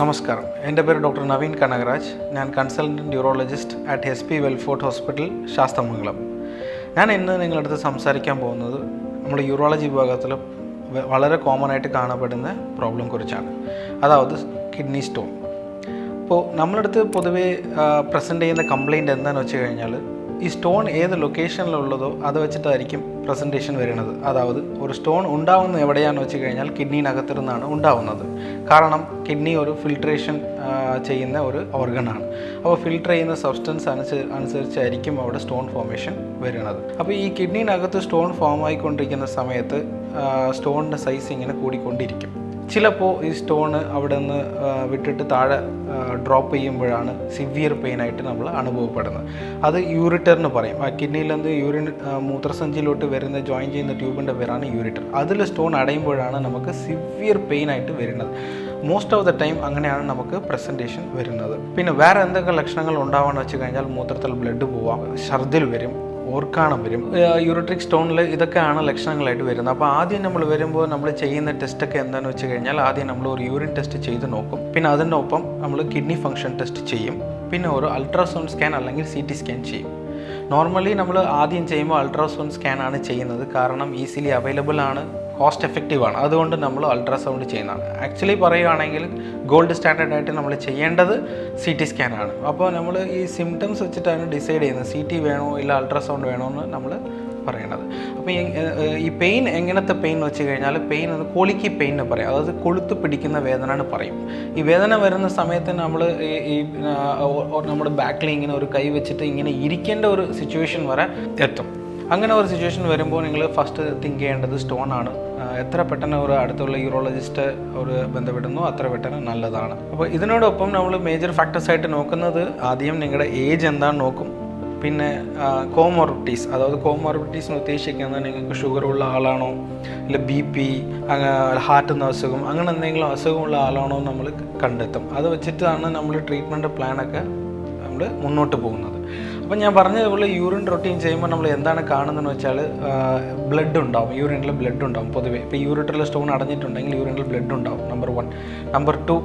നമസ്കാരം. എന്റെ പേര് ഡോക്ടർ നവീൻ കനകരാജ്. ഞാൻ consultant neurologist at S P Welfort hospital Sasthamangalam. ഞാൻ ഇന്ന് നിങ്ങളടുത്ത് സംസാരിക്കാൻ പോകുന്നത് നമ്മുടെ യൂറോളജി വിഭാഗത്തിൽ വളരെ കോമൺ ആയിട്ട് കാണപ്പെടുന്ന പ്രോബ്ലം കുറിച്ചാണ്. അതായത് കിഡ്നി സ്റ്റോൺ ഇപ്പോൾ നമ്മളടുത്ത് പൊതുവേ പ്രസന്റ് ചെയ്യുന്ന കംപ്ലയിന്റ് എന്താണെന്ന് വെച്ച് കഴിഞ്ഞാൽ ഈ സ്റ്റോൺ ഏത് ലൊക്കേഷനിലുള്ളതോ അത് വെച്ചിട്ടായിരിക്കും പ്രസന്റേഷൻ വരുന്നത്. അതായത് ഒരു സ്റ്റോൺ ഉണ്ടാവുന്നത് എവിടെയാണെന്ന് വെച്ച് കഴിഞ്ഞാൽ കിഡ്നീനകത്തിരുന്നാണ് ഉണ്ടാവുന്നത്. കാരണം കിഡ്നി ഒരു ഫിൽട്രേഷൻ ചെയ്യുന്ന ഒരു ഓർഗനാണ് അപ്പോൾ ഫിൽട്ടർ ചെയ്യുന്ന സബ്സ്റ്റൻസ് അനുസ അനുസരിച്ചായിരിക്കും അവിടെ സ്റ്റോൺ ഫോർമേഷൻ വരുന്നത്. അപ്പോൾ ഈ കിഡ്നീനകത്ത് സ്റ്റോൺ ഫോം ആയിക്കൊണ്ടിരിക്കുന്ന സമയത്ത് സ്റ്റോണിന്റെ സൈസ് ഇങ്ങനെ കൂടിക്കൊണ്ടിരിക്കും. ചിലപ്പോൾ ഈ സ്റ്റോണ് അവിടെ നിന്ന് വിട്ടിട്ട് താഴെ ഡ്രോപ്പ് ചെയ്യുമ്പോഴാണ് സിവിയർ പെയിനായിട്ട് നമ്മൾ അനുഭവപ്പെടുന്നത്. അത് യൂറിറ്റർ എന്ന് പറയും. ആ കിഡ്നിയിൽ നിന്ന് യൂറിൻ മൂത്രസഞ്ചിയിലോട്ട് വരുന്ന ജോയിൻ ചെയ്യുന്ന ട്യൂബിന്റെ പേരാണ് യൂറിറ്റർ അതിൽ സ്റ്റോൺ അടയുമ്പോഴാണ് നമുക്ക് സിവിയർ പെയിനായിട്ട് വരുന്നത്. മോസ്റ്റ് ഓഫ് ദ ടൈം അങ്ങനെയാണ് നമുക്ക് പ്രസന്റേഷൻ വരുന്നത്. പിന്നെ വേറെ എന്തൊക്കെ ലക്ഷണങ്ങൾ ഉണ്ടാവുകയെന്ന് വെച്ച് കഴിഞ്ഞാൽ മൂത്രത്തിൽ ബ്ലഡ് പോവാം ഛർദിൽ വരും ഓർക്കാണം വരും. യൂറിട്രിക് സ്റ്റോണിൽ ഇതൊക്കെയാണ് ലക്ഷണങ്ങളായിട്ട് വരുന്നത്. അപ്പോൾ ആദ്യം നമ്മൾ വരുമ്പോൾ നമ്മൾ ചെയ്യുന്ന ടെസ്റ്റൊക്കെ എന്താണെന്ന് വെച്ച് കഴിഞ്ഞാൽ ആദ്യം നമ്മൾ ഒരു യൂറിൻ ടെസ്റ്റ് ചെയ്ത് നോക്കും. പിന്നെ അതിന്റെ ഒപ്പം നമ്മൾ കിഡ്നി ഫംഗ്ഷൻ ടെസ്റ്റ് ചെയ്യും. പിന്നെ ഒരു അൾട്രാസൗണ്ട് സ്കാൻ അല്ലെങ്കിൽ സി ടി സ്കാൻ ചെയ്യും. നോർമലി നമ്മൾ ആദ്യം ചെയ്യുമ്പോൾ അൾട്രാസൗണ്ട് സ്കാൻ ആണ് ചെയ്യുന്നത്. കാരണം ഈസിലി അവൈലബിൾ ആണ്. കോസ്റ്റ് എഫക്റ്റീവ് ആണ്. അതുകൊണ്ട് നമ്മൾ അൾട്രാസൗണ്ട് ചെയ്യുന്നതാണ്. ആക്ച്വലി പറയുകയാണെങ്കിൽ ഗോൾഡ് സ്റ്റാൻഡേർഡ് ആയിട്ട് നമ്മൾ ചെയ്യേണ്ടത് സി ടി സ്കാൻ ആണ്. അപ്പോൾ നമ്മൾ ഈ സിംറ്റംസ് വെച്ചിട്ടാണ് ഡിസൈഡ് ചെയ്യുന്നത് സി ടി വേണോ ഇല്ല അൾട്രാസൗണ്ട് വേണോ എന്ന് നമ്മൾ പറയണത് അപ്പോൾ ഈ പെയിൻ എങ്ങനത്തെ പെയിൻ വെച്ച് കഴിഞ്ഞാൽ പെയിൻ എന്ന് കോളിക്കി പെയിൻ എന്ന് പറയും. അതായത് കൊളുത്ത് പിടിക്കുന്ന വേദന എന്ന് പറയും. ഈ വേദന വരുന്ന സമയത്ത് നമ്മൾ ഈ നമ്മുടെ ബാക്കിൽ ഇങ്ങനെ ഒരു കൈ വെച്ചിട്ട് ഇങ്ങനെ ഇരിക്കേണ്ട ഒരു സിറ്റുവേഷൻ വരെ എത്തും. അങ്ങനെ ഒരു സിറ്റുവേഷൻ വരുമ്പോൾ നിങ്ങൾ ഫസ്റ്റ് തിങ്ക് ചെയ്യേണ്ടത് സ്റ്റോൺ ആണ്. എത്ര പെട്ടെന്ന് ഒരു അടുത്തുള്ള യൂറോളജിസ്റ്റ് ഒരു ബന്ധപ്പെടുന്നു അത്ര പെട്ടെന്ന് നല്ലതാണ്. അപ്പോൾ ഇതിനോടൊപ്പം നമ്മൾ മേജർ ഫാക്ടേഴ്സ് ആയിട്ട് നോക്കുന്നത് ആദ്യം നിങ്ങളുടെ ഏജ് എന്താണെന്ന് നോക്കും. പിന്നെ കോമോർബിറ്റീസ് അതായത് കോമോർബിറ്റീസ് എന്ന് ഉദ്ദേശിക്കുന്നത് നിങ്ങൾക്ക് ഷുഗർ ഉള്ള ആളാണോ? അല്ലെ ബി പി ഹാർട്ടിന് അസുഖം അങ്ങനെ എന്തെങ്കിലും അസുഖമുള്ള ആളാണോ നമ്മൾ കണ്ടെത്തും. അത് വെച്ചിട്ടാണ് നമ്മൾ ട്രീറ്റ്മെന്റ് പ്ലാനൊക്കെ നമ്മൾ മുന്നോട്ട് പോകുന്നത്. അപ്പം ഞാൻ പറഞ്ഞതുപോലെ യൂറിൻ റൊട്ടീൻ ചെയ്യുമ്പോൾ നമ്മൾ എന്താണ് കാണുന്നതെന്ന് വെച്ചാൽ ബ്ലഡ് ഉണ്ടാവും. യൂറിനിൽ ബ്ലഡ് ഉണ്ടാവും പൊതുവേ. ഇപ്പോൾ യൂറിറ്ററിൽ സ്റ്റോൺ അടഞ്ഞിട്ടുണ്ടെങ്കിൽ യൂറിനിൽ ബ്ലഡ് ഉണ്ടാവും number one number two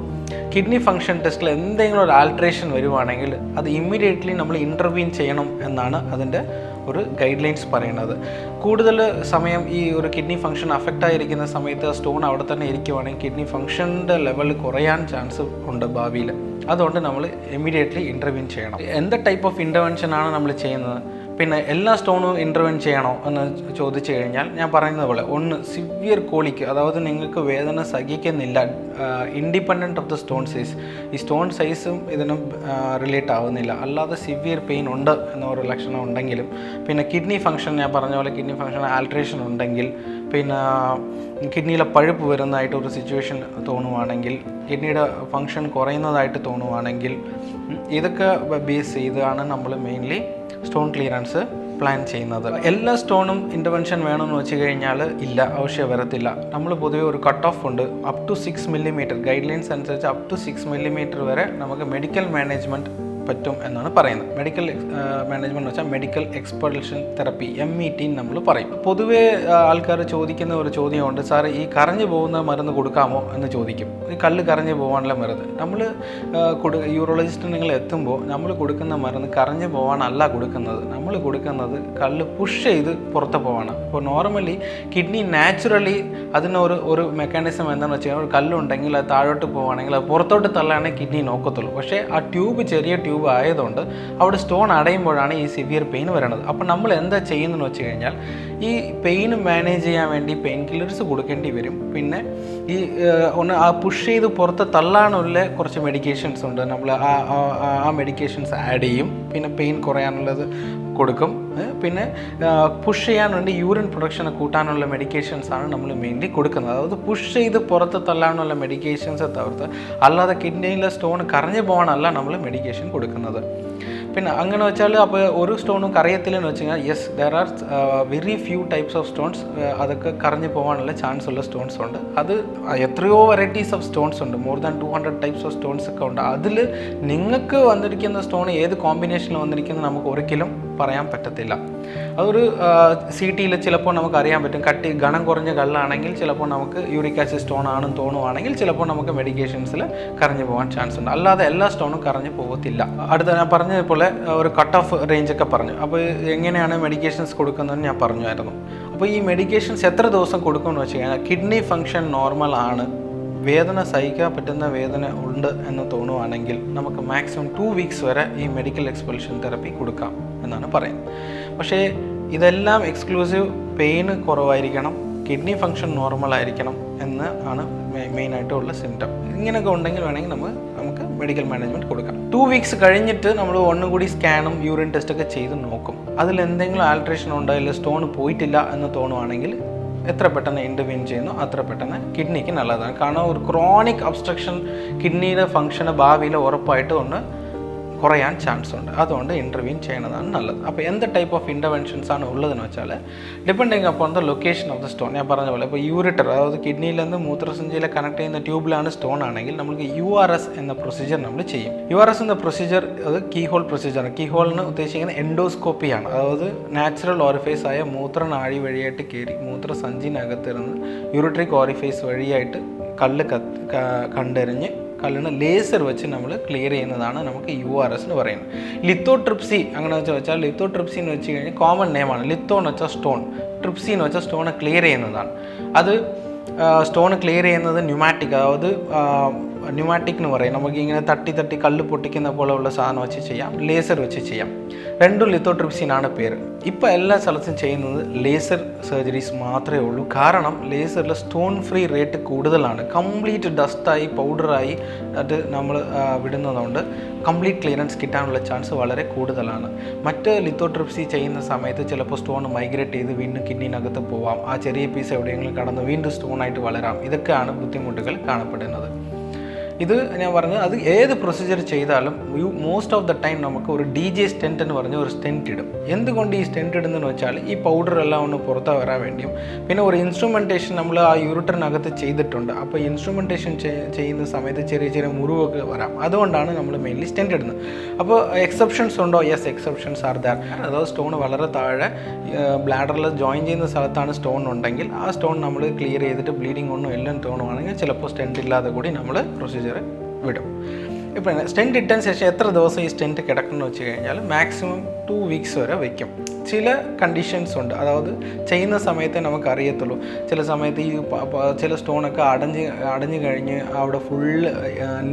kidney function ടെസ്റ്റിൽ എന്തെങ്കിലും ഒരു ആൾട്രേഷൻ വരുവാണെങ്കിൽ അത് ഇമ്മീഡിയറ്റ്ലി നമ്മൾ ഇന്റർവ്യൂൻ ചെയ്യണം എന്നാണ് അതിന്റെ ഒരു ഗൈഡ് ലൈൻസ് പറയുന്നത്. കൂടുതൽ സമയം ഈ ഒരു കിഡ്നി ഫംഗ്ഷൻ അഫക്റ്റ് ആയിരിക്കുന്ന സമയത്ത് സ്റ്റോൺ അവിടെ തന്നെ ഇരിക്കുവാണെങ്കിൽ കിഡ്നി ഫംഗ്ഷന്റെ ലെവൽ കുറയാൻ ചാൻസ് ഉണ്ട് ഭാവിയിൽ. അതുകൊണ്ട് നമ്മൾ ഇമ്മീഡിയറ്റ്ലി ഇന്റർവ്യൂ ചെയ്യണം. എന്ത് ടൈപ്പ് ഓഫ് ഇന്റർവെൻഷൻ ആണ് നമ്മൾ ചെയ്യുന്നത്? പിന്നെ എല്ലാ സ്റ്റോണും ഇന്റർവെൻ ചെയ്യണോ എന്ന് ചോദിച്ചു കഴിഞ്ഞാൽ ഞാൻ പറയുന്നത് പോലെ ഒന്ന് സിവിയർ കോളിക്ക് അതായത് നിങ്ങൾക്ക് വേദന സഹിക്കുന്നില്ല independent of the stone size ഈ സ്റ്റോൺ സൈസും ഇതിനും റിലേറ്റ് ആവുന്നില്ല. അല്ലാതെ സിവിയർ പെയിൻ ഉണ്ട് എന്നൊരു ലക്ഷണം ഉണ്ടെങ്കിലും പിന്നെ കിഡ്നി ഫംഗ്ഷൻ ഞാൻ പറഞ്ഞ പോലെ കിഡ്നി ഫംഗ്ഷൻ ആൾട്രേഷൻ ഉണ്ടെങ്കിൽ പിന്നെ കിഡ്നിയിലെ പഴുപ്പ് വരുന്നതായിട്ട് ഒരു സിറ്റുവേഷൻ തോന്നുവാണെങ്കിൽ കിഡ്നിയുടെ ഫങ്ഷൻ കുറയുന്നതായിട്ട് തോന്നുവാണെങ്കിൽ ഇതൊക്കെ ബേസ് ചെയ്താണ് നമ്മൾ മെയിൻലി സ്റ്റോൺ ക്ലിയറൻസ് പ്ലാൻ ചെയ്യുന്നത്. എല്ലാ സ്റ്റോണും ഇന്റർവെൻഷൻ വേണമെന്ന് വെച്ച് കഴിഞ്ഞാൽ ഇല്ല ആവശ്യം വരത്തില്ല. നമ്മൾ പൊതുവെ ഒരു കട്ട് ഓഫ് ഉണ്ട്. Up to six millimeter guidelines അനുസരിച്ച് അപ് ടു സിക്സ് മില്ലിമീറ്റർ വരെ നമുക്ക് മെഡിക്കൽ മാനേജ്മെന്റ് പറ്റും എന്നാണ് പറയുന്നത്. മെഡിക്കൽ മാനേജ്മെന്റ് എന്ന് വെച്ചാൽ medical expulsion therapy M E T നമ്മൾ പറയും. പൊതുവേ ആൾക്കാർ ചോദിക്കുന്ന ഒരു ചോദ്യമുണ്ട് സാർ ഈ കറഞ്ഞു പോകുന്ന മരുന്ന് കൊടുക്കാമോ? എന്ന് ചോദിക്കും. ഈ കല്ല് കറഞ്ഞു പോകാനുള്ള മരുന്ന്. നമ്മൾ കൊടു യൂറോളജിസ്റ്റ് നിങ്ങൾ എത്തുമ്പോൾ നമ്മൾ കൊടുക്കുന്ന മരുന്ന് കറഞ്ഞു പോകാനല്ല കൊടുക്കുന്നത്. നമ്മൾ കൊടുക്കുന്നത് കല്ല് പുഷ് ചെയ്ത് പുറത്ത് പോവാണ്. അപ്പോൾ നോർമലി കിഡ്നി നാച്ചുറലി അതിനൊരു ഒരു മെക്കാനിസം എന്താണെന്ന് വെച്ച് കഴിഞ്ഞാൽ ഒരു കല്ലുണ്ടെങ്കിൽ അത് താഴോട്ട് പോവുകയാണെങ്കിൽ അത് പുറത്തോട്ട് തള്ളാണെങ്കിൽ കിഡ്നി നോക്കത്തുള്ളൂ. പക്ഷേ ആ ട്യൂബ് ചെറിയ ട്യൂബ് ആയതുകൊണ്ട് അവിടെ സ്റ്റോൺ അടയുമ്പോഴാണ് ഈ സിവിയർ പെയിൻ വരുന്നത് അപ്പോൾ നമ്മൾ എന്താ ചെയ്യുന്നതെന്ന് വെച്ച് കഴിഞ്ഞാൽ ഈ പെയിൻ മാനേജ് ചെയ്യാൻ വേണ്ടി പെയിൻ കില്ലേഴ്സ് കൊടുക്കേണ്ടി വരും. പിന്നെ ഈ ഒന്ന് ആ പുഷ് ചെയ്ത് പുറത്ത് തള്ളാനുള്ള കുറച്ച് മെഡിക്കേഷൻസ് ഉണ്ട്. നമ്മൾ ആ ആ- മെഡിക്കേഷൻസ് ആഡ് ചെയ്യും. പിന്നെ പെയിൻ കുറയാനുള്ളത് കൊടുക്കും. പിന്നെ പുഷ് ചെയ്യാൻ വേണ്ടി യൂറിൻ പ്രൊഡക്ഷനെ കൂട്ടാനുള്ള മെഡിക്കേഷൻസ് ആണ് നമ്മൾ മെയിൻലി കൊടുക്കുന്നത്. അതായത് പുഷ് ചെയ്ത് പുറത്ത് തള്ളാനുള്ള മെഡിക്കേഷൻസ് തവിർത്ത് അല്ലാതെ കിഡ്നിയിലെ സ്റ്റോൺ കറഞ്ഞു പോകാനല്ല നമ്മൾ മെഡിക്കേഷൻ കൊടുക്കുന്നത്. പിന്നെ അങ്ങനെ വെച്ചാൽ അപ്പോൾ ഒരു സ്റ്റോണും കറിയത്തില്ലെന്ന് കഴിഞ്ഞാൽ yes there are very few types of stones അതൊക്കെ കറഞ്ഞു പോകാനുള്ള ചാൻസ് ഉള്ള സ്റ്റോൺസ് ഉണ്ട്. അത് എത്രയോ വെറൈറ്റീസ് ഓഫ് സ്റ്റോൺസ് ഉണ്ട്. More than two hundred types of stones ഒക്കെ ഉണ്ട്. അതിൽ നിങ്ങൾക്ക് വന്നിരിക്കുന്ന സ്റ്റോൺ ഏത് കോമ്പിനേഷനിൽ വന്നിരിക്കുന്നത് നമുക്ക് ഒരിക്കലും പറയാൻ പറ്റത്തില്ല. അതൊരു സി ടിയിൽ ചിലപ്പോൾ നമുക്ക് അറിയാൻ പറ്റും. കട്ടി ഗണം കുറഞ്ഞ കള്ളാണെങ്കിൽ ചിലപ്പോൾ നമുക്ക് യൂറിക് ആസിഡ് സ്റ്റോൺ ആണെന്ന് തോന്നുവാണെങ്കിൽ ചിലപ്പോൾ നമുക്ക് മെഡിക്കേഷൻസിൽ കറഞ്ഞു പോകാൻ ചാൻസ് ഉണ്ട്. അല്ലാതെ എല്ലാ സ്റ്റോണും കറഞ്ഞു പോകത്തില്ല. അടുത്ത ഞാൻ പറഞ്ഞതുപോലെ ഒരു കട്ട് ഓഫ് റേഞ്ച് ഒക്കെ പറഞ്ഞു. അപ്പോൾ എങ്ങനെയാണ് മെഡിക്കേഷൻസ് കൊടുക്കുന്നതെന്ന് ഞാൻ പറഞ്ഞായിരുന്നു അപ്പോൾ ഈ മെഡിക്കേഷൻസ് എത്ര ദിവസം കൊടുക്കുമെന്ന് വെച്ച് കഴിഞ്ഞാൽ കിഡ്നി ഫങ്ഷൻ നോർമൽ ആണ്. വേദന സഹിക്കാൻ പറ്റുന്ന വേദന ഉണ്ട് എന്ന് തോന്നുവാണെങ്കിൽ നമുക്ക് മാക്സിമം ടു വീക്സ് വരെ ഈ മെഡിക്കൽ എക്സ്പെൽഷൻ തെറപ്പി കൊടുക്കാം എന്നാണ് പറയുന്നത്. പക്ഷേ ഇതെല്ലാം എക്സ്ക്ലൂസീവ് പെയിൻ കുറവായിരിക്കണം കിഡ്നി ഫങ്ഷൻ നോർമൽ ആയിരിക്കണം എന്ന് ആണ് മെയിനായിട്ടുള്ള സിംറ്റം ഇങ്ങനെയൊക്കെ ഉണ്ടെങ്കിൽ വേണമെങ്കിൽ നമ്മൾ നമുക്ക് മെഡിക്കൽ മാനേജ്മെന്റ് കൊടുക്കാം. ടു വീക്സ് കഴിഞ്ഞിട്ട് നമ്മൾ ഒന്നും കൂടി സ്കാനും യൂറിൻ ടെസ്റ്റൊക്കെ ചെയ്ത് നോക്കും. അതിൽ എന്തെങ്കിലും ആൾട്രേഷൻ ഉണ്ടോ ഇല്ല സ്റ്റോൺ പോയിട്ടില്ല എന്ന് തോന്നുവാണെങ്കിൽ എത്ര പെട്ടെന്ന് ഇന്റർവ്യൂൻ ചെയ്യുന്നു അത്ര പെട്ടെന്ന് കിഡ്നിക്ക് നല്ലതാണ്. കാരണം ഒരു ക്രോണിക് അബ്സ്ട്രക്ഷൻ കിഡ്നിയുടെ ഫങ്ഷന് ഭാവിയിൽ ഉറപ്പായിട്ട് ഒന്ന് കുറയാൻ ചാൻസ് ഉണ്ട്. അതുകൊണ്ട് ഇന്റർവ്യൂൻ ചെയ്യുന്നതാണ് നല്ലത്. അപ്പോൾ എന്ത് ടൈപ്പ് ഓഫ് ഇന്റർവെൻഷൻസ് ആണ് ഉള്ളതെന്ന് വെച്ചാൽ depending upon the location of the stone ഞാൻ പറഞ്ഞ പോലെ ഇപ്പോൾ യൂറിറ്റർ അതായത് കിഡ്നിയിൽ നിന്ന് മൂത്രസഞ്ചിയിലെ കണക്ട് ചെയ്യുന്ന ട്യൂബിലാണ് സ്റ്റോൺ ആണെങ്കിൽ നമുക്ക് യു ആർ എസ് എന്ന പ്രൊസീജിയർ നമ്മൾ ചെയ്യും. യു ആർ എസ് എന്ന പ്രൊസീജിയർ അത് കീഹോൾ ഹോൾ ആണ്. കീ ഹോളിന് ഉദ്ദേശിക്കുന്നത് എൻഡോസ്കോപ്പിയാണ് അതായത് നാച്ചുറൽ ഓറിഫൈസ് ആയ മൂത്രനാഴി വഴിയായിട്ട് കയറി മൂത്രസഞ്ചിനകത്തിരുന്ന് യൂറിട്രിക് ഓറിഫൈസ് വഴിയായിട്ട് കല്ല് കത്ത് കണ്ടെറിഞ്ഞ് കല്ലിന് ലേസർ വെച്ച് നമ്മൾ ക്ലിയർ ചെയ്യുന്നതാണ് നമുക്ക് യു ആർ എസ് എന്ന് പറയുന്നത്. ലിത്തോട്രിപ്സി അങ്ങനെ വെച്ച് വെച്ചാൽ ലിത്തോട്രിപ്സി എന്ന് വെച്ച് കഴിഞ്ഞാൽ കോമൺ നെയിമാണ് ലിത്തോ എന്ന് വെച്ചാൽ സ്റ്റോൺ ട്രിപ്സി എന്ന് വെച്ചാൽ സ്റ്റോണ് ക്ലിയർ ചെയ്യുന്നതാണ്. അത് സ്റ്റോൺ ക്ലിയർ ചെയ്യുന്നത് ന്യൂമാറ്റിക് അതായത് ന്യൂമാറ്റിക് എന്ന് പറയും. നമുക്ക് ഇങ്ങനെ തട്ടി തട്ടി കല്ല് പൊട്ടിക്കുന്ന പോലെയുള്ള സാധനം വെച്ച് ചെയ്യാം. ലേസർ വെച്ച് ചെയ്യാം. രണ്ടും ലിത്തോട്രിപ്സിനാണ് പേര്. ഇപ്പോൾ എല്ലാ സ്ഥലത്തും ചെയ്യുന്നത് ലേസർ സർജറീസ് മാത്രമേ ഉള്ളൂ. കാരണം ലേസറിൽ സ്റ്റോൺ ഫ്രീ റേറ്റ് കൂടുതലാണ്. കംപ്ലീറ്റ് ഡസ്റ്റായി പൗഡറായി അത് നമ്മൾ വിടുന്നതുകൊണ്ട് കംപ്ലീറ്റ് ക്ലിയറൻസ് കിട്ടാനുള്ള ചാൻസ് വളരെ കൂടുതലാണ്. മറ്റ് ലിത്തോട്രിപ്സി ചെയ്യുന്ന സമയത്ത് ചിലപ്പോൾ സ്റ്റോൺ മൈഗ്രേറ്റ് ചെയ്ത് വീണ്ടും കിഡ്നിനകത്ത് പോവാം. ആ ചെറിയ പീസ് എവിടെയെങ്കിലും കടന്ന് വീണ്ടും സ്റ്റോണായിട്ട് വളരാം. ഇതൊക്കെയാണ് ബുദ്ധിമുട്ടുകൾ കാണപ്പെടുന്നത്. ഇത് ഞാൻ പറഞ്ഞു അത് ഏത് പ്രൊസീജിയർ ചെയ്താലും you most of the time നമുക്ക് ഒരു ഡി ജെ സ്റ്റെന്റ് എന്ന് പറഞ്ഞ ഒരു സ്റ്റെന്റ് ഇടും. എന്തുകൊണ്ട് ഈ സ്റ്റെന്റ് ഇടുന്നതെന്ന് വെച്ചാൽ ഈ പൗഡർ എല്ലാം ഒന്ന് പുറത്ത് വരാൻ വേണ്ടിയും പിന്നെ ഒരു ഇൻസ്ട്രുമെന്റേഷൻ നമ്മൾ ആ യൂറിറ്ററിനകത്ത് ചെയ്തിട്ടുണ്ട്. അപ്പോൾ ഇൻസ്ട്രുമെന്റേഷൻ ചെയ്യുന്ന സമയത്ത് ചെറിയ ചെറിയ മുറിവൊക്കെ വരാം. അതുകൊണ്ടാണ് നമ്മൾ മെയിൻലി സ്റ്റെന്റ് ഇടുന്നത്. അപ്പോൾ എക്സെപ്ഷൻസ് ഉണ്ടോ? യെസ് എക്സെപ്ഷൻസ് ആർ ദാർ അതായത് സ്റ്റോൺ വളരെ താഴെ ബ്ലാഡറിൽ ജോയിൻ ചെയ്യുന്ന സ്ഥലത്താണ് സ്റ്റോൺ ഉണ്ടെങ്കിൽ ആ സ്റ്റോൺ നമ്മൾ ക്ലിയർ ചെയ്തിട്ട് ബ്ലീഡിംഗ് ഒന്നും എല്ലാം തോന്നുവാണെങ്കിൽ ചിലപ്പോൾ സ്റ്റെന്റ് ഇല്ലാതെ കൂടി നമ്മൾ പ്രൊസീജിയർ വിടും. ഇപ്പം സ്റ്റെന്റ് ഇട്ടതിന് ശേഷം എത്ര ദിവസം ഈ സ്റ്റെന്റ് കിടക്കണമെന്ന് വെച്ച് കഴിഞ്ഞാൽ മാക്സിമം ടു വീക്സ് വരെ വയ്ക്കും. ചില കണ്ടീഷൻസ് ഉണ്ട്. അതായത് ചെയ്യുന്ന സമയത്തെ നമുക്ക് അറിയത്തുള്ളൂ ചില സമയത്ത് ഈ ചില സ്റ്റോണൊക്കെ അടഞ്ഞ് അടഞ്ഞു കഴിഞ്ഞ് അവിടെ ഫുള്ള്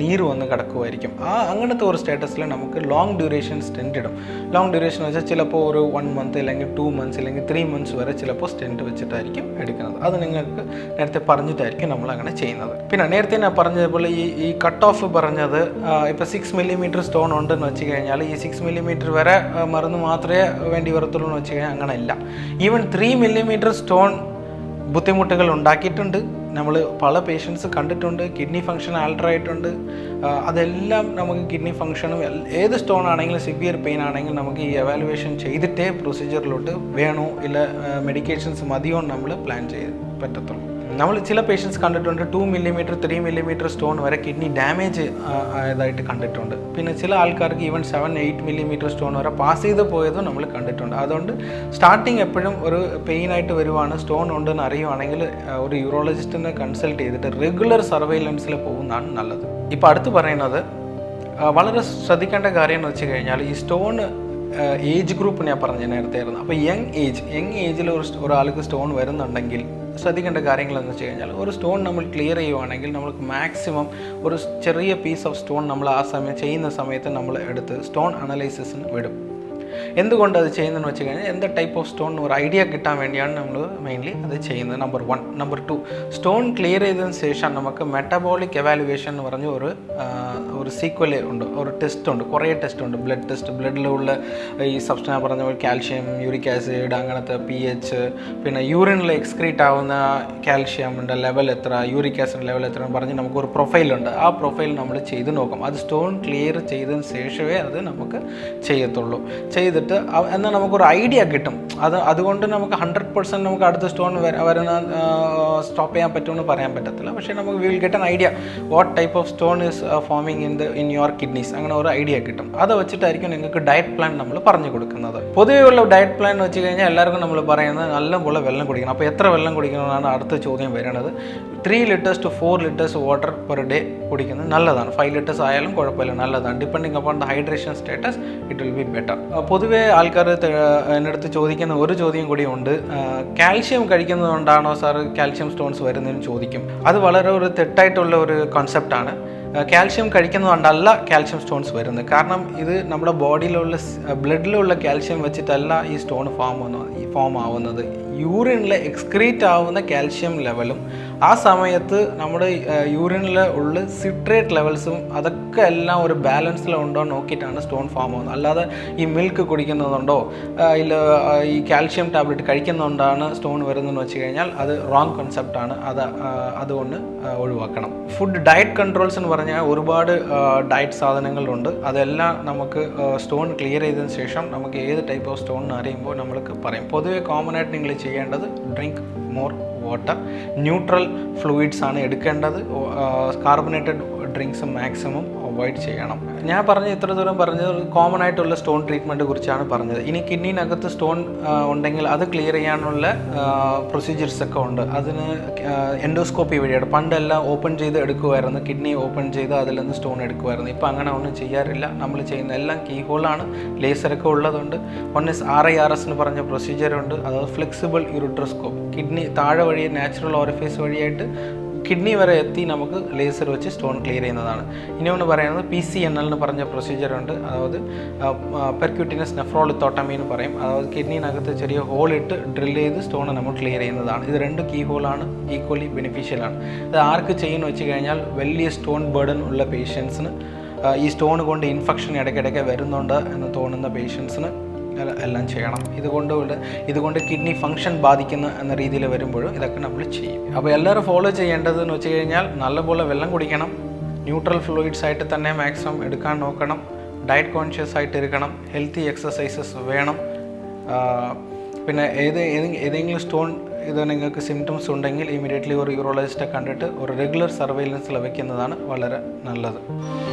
നീര് വന്ന് കിടക്കുമായിരിക്കും ആ അങ്ങനത്തെ ഒരു സ്റ്റേറ്റസിൽ നമുക്ക് ലോങ് ഡ്യൂറേഷൻ സ്റ്റെന്റ് ഇടും. ലോങ് ഡ്യൂറേഷൻ വെച്ചാൽ ചിലപ്പോൾ ഒരു വൺ മന്ത് അല്ലെങ്കിൽ ടു മന്ത്സ് അല്ലെങ്കിൽ ത്രീ മന്ത്സ് വരെ ചിലപ്പോൾ സ്റ്റെന്റ് വെച്ചിട്ടായിരിക്കും എടുക്കുന്നത്. അത് നിങ്ങൾക്ക് നേരത്തെ പറഞ്ഞിട്ടായിരിക്കും നമ്മൾ അങ്ങനെ ചെയ്യുന്നത്. പിന്നെ നേരത്തെ ഞാൻ പറഞ്ഞതുപോലെ ഈ ഈ കട്ട് ഓഫ് പറഞ്ഞത് ഇപ്പോൾ സിക്സ് മില്ലിമീറ്റർ സ്റ്റോൺ ഉണ്ടെന്ന് വെച്ച് കഴിഞ്ഞാൽ ഈ സിക്സ് മില്ലിമീറ്റർ വരെ മറന്ന് മാത്രമേ വേണ്ടി വരത്തുള്ളൂ. എന്ന് വെച്ച് കഴിഞ്ഞാൽ അങ്ങനെയല്ല. ഈവൻ ത്രീ മില്ലിമീറ്റർ സ്റ്റോൺ ബുദ്ധിമുട്ടുകൾ ഉണ്ടാക്കിയിട്ടുണ്ട്. നമ്മൾ പല പേഷ്യൻസ് കണ്ടിട്ടുണ്ട്. കിഡ്നി ഫങ്ഷൻ ആൾട്ടർ ആയിട്ടുണ്ട്. അതെല്ലാം നമുക്ക് കിഡ്നി ഫങ്ഷനും ഏത് സ്റ്റോൺ ആണെങ്കിലും സിവിയർ പെയിൻ ആണെങ്കിലും നമുക്ക് ഈ എവാലുവേഷൻ ചെയ്തിട്ടേ പ്രൊസീജിയറിലോട്ട് വേണോ? ഇല്ല മെഡിക്കേഷൻസ് മതിയോ നമ്മൾ പ്ലാൻ ചെയ്ത് പറ്റത്തുള്ളൂ. നമ്മൾ ചില പേഷ്യൻസ് കണ്ടിട്ടുണ്ട് two millimetre three millimetre stone വരെ കിഡ്നി ഡാമേജ് ആയതായിട്ട് കണ്ടിട്ടുണ്ട്. പിന്നെ ചില ആൾക്കാർക്ക് even seven eight millimetre stone വരെ പാസ് ചെയ്ത് പോയതും നമ്മൾ കണ്ടിട്ടുണ്ട്. അതുകൊണ്ട് സ്റ്റാർട്ടിങ് എപ്പോഴും ഒരു പെയിൻ ആയിട്ട് വരുവാണ്. സ്റ്റോൺ ഉണ്ടെന്ന് അറിയുവാണെങ്കിൽ ഒരു യൂറോളജിസ്റ്റിനെ കൺസൾട്ട് ചെയ്തിട്ട് റെഗുലർ സർവൈലൻസിൽ പോകുന്നതാണ് നല്ലത്. ഇപ്പോൾ അടുത്ത് പറയുന്നത് വളരെ ശ്രദ്ധിക്കേണ്ട കാര്യം എന്ന് വെച്ച് കഴിഞ്ഞാൽ ഈ സ്റ്റോൺ ഏജ് ഗ്രൂപ്പ് ഞാൻ പറഞ്ഞു നേരത്തെ ആയിരുന്നു. അപ്പോൾ യങ് ഏജ് യങ് ഏജിൽ ഒരു ഒരാൾക്ക് സ്റ്റോൺ വരുന്നുണ്ടെങ്കിൽ ശ്രദ്ധിക്കേണ്ട കാര്യങ്ങൾ എന്ന് വെച്ച് കഴിഞ്ഞാൽ ഒരു സ്റ്റോൺ നമ്മൾ ക്ലിയർ ചെയ്യുവാണെങ്കിൽ നമുക്ക് മാക്സിമം ഒരു ചെറിയ പീസ് ഓഫ് സ്റ്റോൺ നമ്മൾ ആ സമയം ചെയ്യുന്ന സമയത്ത് നമ്മൾ എടുത്ത് സ്റ്റോൺ അനലൈസിസിന് വിടും. എന്തുകൊണ്ട് അത് ചെയ്യുന്നതെന്ന് വെച്ച് കഴിഞ്ഞാൽ എന്ത് ടൈപ്പ് ഓഫ് സ്റ്റോൺ ഒരു ഐഡിയ കിട്ടാൻ വേണ്ടിയാണ് നമ്മൾ മെയിൻലി അത് ചെയ്യുന്നത്. Number one number two stone clear ചെയ്തതിന് ശേഷം നമുക്ക് മെറ്റബോളിക് എവാലുവേഷൻ എന്ന് പറഞ്ഞ ഒരു ഒരു സീക്വൽ ഉണ്ട്. ഒരു ടെസ്റ്റ് ഉണ്ട്. കുറേ ടെസ്റ്റ് ഉണ്ട്. ബ്ലഡ് ടെസ്റ്റ് ബ്ലഡിലുള്ള ഈ സബ്സ്റ്റൻ പറഞ്ഞ പോലെ കാൽഷ്യം യൂറിക് ആസിഡ് അങ്ങനത്തെ പി എച്ച് പിന്നെ യൂറിനിൽ എക്സ്ക്രീറ്റ് ആവുന്ന കാൽഷ്യമിന്റെ ലെവൽ എത്ര യൂറിക് ആസിഡ് ലെവൽ എത്ര എന്ന് പറഞ്ഞ് നമുക്കൊരു പ്രൊഫൈലുണ്ട് ആ പ്രൊഫൈൽ നമ്മൾ ചെയ്ത് നോക്കും. അത് സ്റ്റോൺ ക്ലിയർ ചെയ്തതിന് ശേഷമേ അത് നമുക്ക് ചെയ്യത്തുള്ളൂ. ചെയ്തിട്ട് ചെയ്തിട്ട് എന്നാൽ നമുക്കൊരു ഐഡിയ കിട്ടും. അത് അതുകൊണ്ട് നമുക്ക് ഹൺഡ്രഡ് പെർസെന്റ് നമുക്ക് അടുത്ത സ്റ്റോൺ വരുന്ന സ്റ്റോപ്പ് ചെയ്യാൻ പറ്റുമെന്ന് പറയാൻ പറ്റത്തില്ല. പക്ഷേ നമുക്ക് will get an idea what type of stone is forming in the in your kidneys അങ്ങനെ ഒരു ഐഡിയ കിട്ടും. അത് വെച്ചിട്ടായിരിക്കും നിങ്ങൾക്ക് ഡയറ്റ് പ്ലാൻ നമ്മൾ പറഞ്ഞു കൊടുക്കുന്നത്. പൊതുവെയുള്ള ഡയറ്റ് പ്ലാൻ വെച്ച് കഴിഞ്ഞാൽ എല്ലാവർക്കും നമ്മൾ പറയുന്നത് നല്ലപോലെ വെള്ളം കുടിക്കണം. അപ്പോൾ എത്ര വെള്ളം കുടിക്കണമെന്നാണ് അടുത്ത ചോദ്യം വരുന്നത് three litres two four litres water per day കുടിക്കുന്നത് നല്ലതാണ്. ഫൈവ് ലിറ്റേഴ്സ് ആയാലും കുഴപ്പമില്ല നല്ലതാണ്. Depending upon the hydration status it will be better പൊതുവേ ആൾക്കാർ എന്റെ അടുത്ത് ചോദിക്കുന്ന ഒരു ചോദ്യം കൂടി ഉണ്ട്. കാൽഷ്യം കഴിക്കുന്നതുകൊണ്ടാണോ സാർ കാൽഷ്യം സ്റ്റോൺസ് വരുന്നതെന്ന് ചോദിക്കും. അത് വളരെ ഒരു തെറ്റായിട്ടുള്ള ഒരു കോൺസെപ്റ്റാണ് കാൽഷ്യം കഴിക്കുന്നതുകൊണ്ടല്ല കാൽഷ്യം സ്റ്റോൺസ് വരുന്നത്. കാരണം ഇത് നമ്മുടെ ബോഡിയിലുള്ള ബ്ലഡിലുള്ള കാൽഷ്യം വെച്ചിട്ടല്ല ഈ സ്റ്റോൺ ഫോം ഈ ഫോം ആവുന്നത്. യൂറിനിൽ എക്സ്ക്രീറ്റ് ആവുന്ന കാൽഷ്യം ലെവലും ആ സമയത്ത് നമ്മുടെ യൂറിനിലെ ഉള്ള സിട്രേറ്റ് ലെവൽസും അതൊക്കെ എല്ലാം ഒരു ബാലൻസിലുണ്ടോ നോക്കിയിട്ടാണ് സ്റ്റോൺ ഫോം ആവുന്നത് അല്ലാതെ ഈ മിൽക്ക് കുടിക്കുന്നതുകൊണ്ടോ ഇല്ല ഈ കാൽഷ്യം ടാബ്ലറ്റ് കഴിക്കുന്നതുകൊണ്ടാണ് സ്റ്റോൺ വരുന്നതെന്ന് വെച്ച് കഴിഞ്ഞാൽ അത് റോങ് കൺസെപ്റ്റാണ് അത് അതുകൊണ്ട് ഒഴിവാക്കണം. ഫുഡ് ഡയറ്റ് കൺട്രോൾസ് എന്ന് പറഞ്ഞാൽ ഒരുപാട് ഡയറ്റ് സാധനങ്ങളുണ്ട്. അതെല്ലാം നമുക്ക് സ്റ്റോൺ ക്ലിയർ ചെയ്തതിന് ശേഷം നമുക്ക് ഏത് ടൈപ്പ് ഓഫ് സ്റ്റോൺ അറിയുമ്പോൾ നമ്മൾക്ക് പറയും. പൊതുവേ കോമൺ ആയിട്ട് നിങ്ങൾ ചെയ്യേണ്ടത് drink more water neutral fluids ആണ് എടുക്കേണ്ടത്. കാർബണേറ്റഡ് ഡ്രിങ്ക്സ് മാക്സിമം അവോയ്ഡ് ചെയ്യണം. ഞാൻ പറഞ്ഞ ഇത്ര ദൂരം പറഞ്ഞത് കോമൺ ആയിട്ടുള്ള സ്റ്റോൺ ട്രീറ്റ്മെന്റ് കുറിച്ചാണ് പറഞ്ഞത്. ഇനി കിഡ്നിനകത്ത് സ്റ്റോൺ ഉണ്ടെങ്കിൽ അത് ക്ലിയർ ചെയ്യാനുള്ള പ്രൊസീജിയേഴ്സ് ഒക്കെ ഉണ്ട്. അതിന് എൻഡോസ്കോപ്പി വഴിയാണ്. പണ്ടെല്ലാം ഓപ്പൺ ചെയ്ത് എടുക്കുമായിരുന്നു കിഡ്നി ഓപ്പൺ ചെയ്ത് അതിൽ നിന്ന് സ്റ്റോൺ എടുക്കുമായിരുന്നു ഇപ്പോൾ അങ്ങനെ ഒന്നും ചെയ്യാറില്ല. നമ്മൾ ചെയ്യുന്ന എല്ലാം കീ ഹോളാണ് ലേസറൊക്കെ ഉള്ളതുണ്ട്. One is R I R S എന്ന് പറഞ്ഞ പ്രൊസീജിയർ ഉണ്ട്. അതായത് ഫ്ലെക്സിബിൾ യൂറിട്രോസ്കോപ്പ് കിഡ്നി താഴെ വഴി നാച്ചുറൽ ഓറിഫേസ് വഴിയായിട്ട് കിഡ്നി വരെ എത്തി നമുക്ക് ലേസർ വെച്ച് സ്റ്റോൺ ക്ലിയർ ചെയ്യുന്നതാണ്. ഇനി ഒന്ന് പറയുന്നത് പി സി എൻ എൽ എന്ന് പറഞ്ഞ പ്രൊസീജിയർ ഉണ്ട്. അതായത് പെർക്യൂട്ടിനസ് നെഫ്രോളിത്തോട്ടമി എന്ന് പറയും. അതായത് കിഡ്നിനകത്ത് ചെറിയ ഹോൾ ഇട്ട് ഡ്രിൽ ചെയ്ത് സ്റ്റോൺ നമ്മൾ ക്ലിയർ ചെയ്യുന്നതാണ്. ഇത് രണ്ട് കീ ഹോളാണ് ഈക്വലി ബെനിഫിഷ്യൽ ആണ്. ഇത് ആർക്ക് ചെയ്യുന്നു വെച്ച് കഴിഞ്ഞാൽ വലിയ സ്റ്റോൺ ബേർഡൻ ഉള്ള പേഷ്യൻസിന് ഈ സ്റ്റോൺ കൊണ്ട് ഇൻഫെക്ഷൻ ഇടയ്ക്കിടയ്ക്ക് വരുന്നുണ്ട് എന്ന് തോന്നുന്ന പേഷ്യൻസിന് എല്ല- ചെയ്യണം. ഇതുകൊണ്ട് ഇതുകൊണ്ട് കിഡ്നി ഫങ്ഷൻ ബാധിക്കുന്നു എന്ന രീതിയിൽ വരുമ്പോഴും ഇതൊക്കെ നമ്മൾ ചെയ്യും. അപ്പോൾ എല്ലാവരും ഫോളോ ചെയ്യേണ്ടതെന്ന് വെച്ച് കഴിഞ്ഞാൽ നല്ലപോലെ വെള്ളം കുടിക്കണം. ന്യൂട്രൽ ഫ്ലൂയിഡ്സ് ആയിട്ട് തന്നെ മാക്സിമം എടുക്കാൻ നോക്കണം. ഡയറ്റ് കോൺഷ്യസ് ആയിട്ട് ഇരിക്കണം. ഹെൽത്തി എക്സസൈസസ് വേണം. പിന്നെ ഏതെ- ഏതെങ്കിലും സ്റ്റോൺ ഇത് നിങ്ങൾക്ക് സിംറ്റംസ് ഉണ്ടെങ്കിൽ ഇമീഡിയറ്റ്ലി ഒരു യൂറോളജിസ്റ്റെ കണ്ടിട്ട് ഒരു റെഗുലർ സർവൈലൻസിൽ വയ്ക്കുന്നതാണ് വളരെ നല്ലത്.